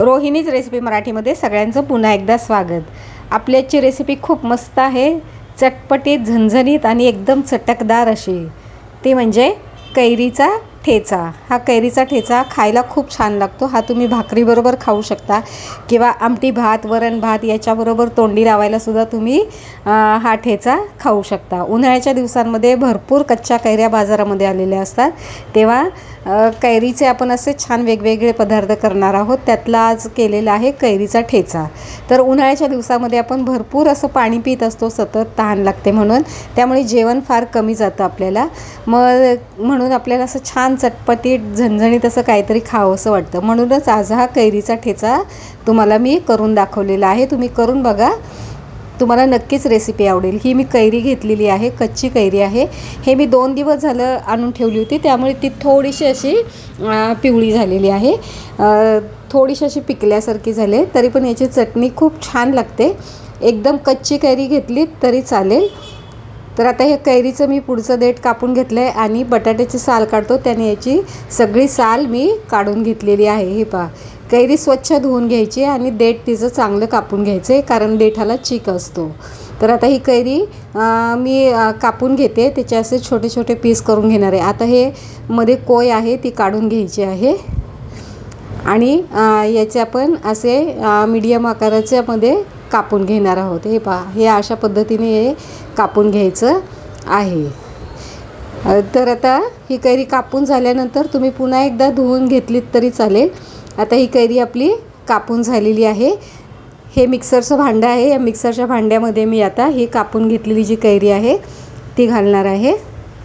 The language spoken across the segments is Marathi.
रोहिणीच रेसिपी मराठीमध्ये. सगळ्यांचं पुन्हा एकदा स्वागत. आपल्याची रेसिपी खूप मस्त आहे. चटपटीत झणझणीत आणि एकदम चटकदार अशी. ती म्हणजे कैरीचा ठेचा. हा कैरीचा ठेचा खायला खूप छान लागतो. हा तुम्ही भाकरीबरोबर खाऊ शकता. किंवा आमटी भात वरण भात याच्याबरोबर तोंडी लावायला सुद्धा तुम्ही हा ठेचा खाऊ शकता. उन्हाळ्याच्या दिवसांमध्ये भरपूर कच्च्या कैऱ्या बाजारामध्ये आलेल्या असतात. तेव्हा कैरीचे आपण असे छान वेगवेगळे पदार्थ करणार आहोत. त्यातला आज केलेला आहे कैरीचा ठेचा. तर उन्हाळ्याच्या दिवसामध्ये आपण भरपूर असं पाणी पित असतो सतत तहान लागते म्हणून. त्यामुळे जेवण फार कमी जातं आपल्याला. मग म्हणून आपल्याला असं छान चटपटीत झणझणीत असं काहीतरी खावं असं वाटतं. म्हणूनच आज हा कैरीचा ठेचा तुम्हाला मी करून दाखवलेला आहे. तुम्ही करून बघा. तुम्हाला नक्कीच रेसिपी आवडेल. ही मी कैरी घेतलेली आहे कच्ची कैरी आहे. हे मी दोन दिवस झालं आणून ठेवली होती. त्यामुळे ती थोडीशी अशी पिवळी झालेली आहे. थोडीशी अशी पिकल्यासारखी झाले तरी पण याची चटणी खूप छान लागते. एकदम कच्ची कैरी घेतली तरी चालेल. तर आता हे कैरीचं मी पुढचं देठ कापून घेतलं आहे आणि बटाट्याची साल काढतो. त्याने याची सगळी साल मी काढून घेतलेली आहे. हे पहा. कैरी स्वच्छ धुवून घ्यायची आणि देठ तिचं चांगलं कापून घ्यायचं आहे कारण देठाला चीक असतो. तर आता ही कैरी मी कापून घेते. त्याचे असे छोटे छोटे पीस करून घेणार आहे. आता हे मध्ये कोय आहे ती काढून घ्यायची आहे. आणि याचे आपण असे मीडियम आकाराच्यामध्ये कापून घेणार आहोत. हे पहा हे अशा पद्धतीने हे कापून घ्यायचं आहे. तर आता ही कैरी कापून झाल्यानंतर तुम्ही पुन्हा एकदा धुवून घेतलीत तरी चालेल. आता ही कैरी आपली कापून झालेली आहे. हे मिक्सरचं भांडं आहे. या मिक्सरच्या भांड्यामध्ये मी आता ही कापून घेतलेली जी कैरी आहे ती घालणार आहे.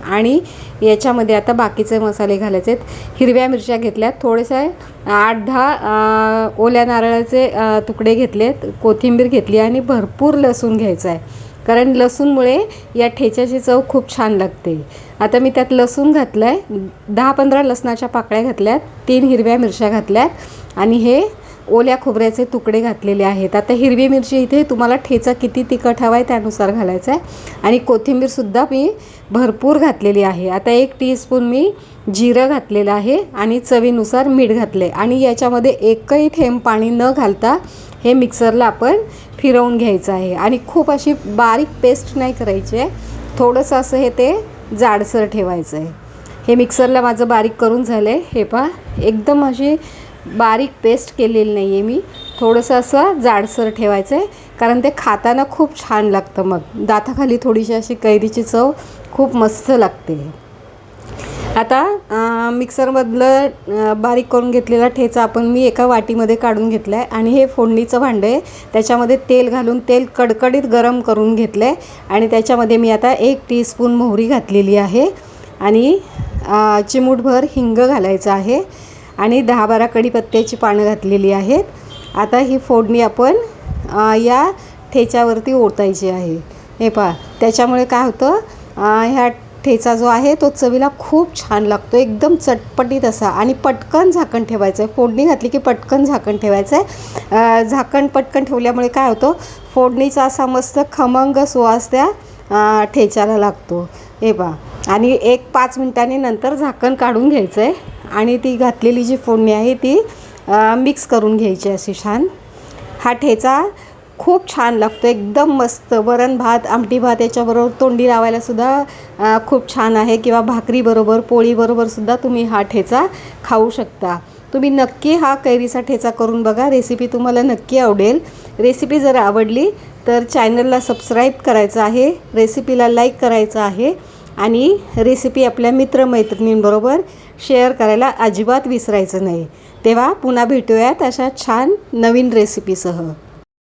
आणि याच्यामध्ये आता बाकीचे मसाले घालायचे आहेत. हिरव्या मिरच्या घेतल्यात थोडेसे आठ दहा ओल्या नारळाचे तुकडे घेतलेत. कोथिंबीर घेतली आणि भरपूर लसूण घ्यायचं आहे. कारण लसूणमुळे या ठेच्याची चव खूप छान लागते. आता मी त्यात लसूण घातलं आहे दहा पंधरा लसणाच्या पाकळ्या घातल्यात. तीन हिरव्या मिरच्या घातल्यात. आणि हे ओल्या खोबऱ्याचे तुकडे घातलेले आहेत. आता हिरवी मिरची इथे तुम्हाला ठेचा किती तिखट हवा आहे त्यानुसार घालायचा आहे. आणि कोथिंबीरसुद्धा मी भरपूर घातलेली आहे. आता एक टीस्पून मी जिरं घातलेलं आहे आणि चवीनुसार मीठ घातले आणि याच्यामध्ये एकही थेंब पाणी न घालता हे मिक्सरला आपण फिरवून घ्यायचं आहे. आणि खूप अशी बारीक पेस्ट नाही करायची आहे. थोडंसं असं हे ते जाडसर ठेवायचं आहे. हे मिक्सरला माझं बारीक करून झालं आहे हे पहा एकदम अशी बारीक पेस्ट केलेली नाही आहे मी. थोडंसं असं जाडसर ठेवायचं आहे कारण ते खाताना खूप छान लागतं मग. दाताखाली थोडीशी अशी कैरीची चव खूप मस्त लागते. आता मिक्सरमधलं बारीक करून घेतलेला ठेचा आपण मी एका वाटीमध्ये काढून घेतला आहे आणि हे फोडणीचं भांडं आहे. त्याच्यामध्ये तेल घालून तेल कडकडीत गरम करून घेतलं आहे आणि त्याच्यामध्ये मी आता एक टीस्पून मोहरी घातलेली आहे. आणि चिमूटभर हिंग घालायचं आहे. आणि दहा बारा कढीपत्त्याची पानं घातलेली आहेत. आता ही फोडणी आपण या ठेच्यावरती ओतायची आहे. हे पहा त्याच्यामुळे काय होतं ह्या ठेचा जो आहे तो चवीला खूप छान लागतो. एकदम चटपटीत असा आणि पटकन झाकण ठेवायचं आहे. फोडणी घातली की पटकन झाकण ठेवायचं आहे. झाकण पटकन ठेवल्यामुळे काय होतं फोडणीचा असा मस्त खमंग सुवास त्या ठेच्याला लागतो. हे पहा आणि एक पाच मिनिटांनी नंतर झाकण काढून घ्यायचं आहे. आणि ती घातलेली जी फोडणी आहे ती मिक्स करून घ्यायची अशी छान. हा ठेचा खूप छान लागतो एकदम मस्त. वरण भात आमटी भात याच्याबरोबर तोंडी लावायलासुद्धा खूप छान आहे. किंवा भाकरीबरोबर पोळीबरोबरसुद्धा तुम्ही हा ठेचा खाऊ शकता. तुम्ही नक्की हा कैरीचा ठेचा करून बघा. रेसिपी तुम्हाला नक्की आवडेल. रेसिपी जर आवडली तर चॅनलला सबस्क्राईब करायचं आहे. रेसिपीला लाईक करायचं आहे. आणि रेसिपी आपल्या मित्रमैत्रिणींबरोबर शेअर करायला अजिबात विसरायचं नाही. तेव्हा पुन्हा भेटूयात अशा छान नवीन रेसिपीसह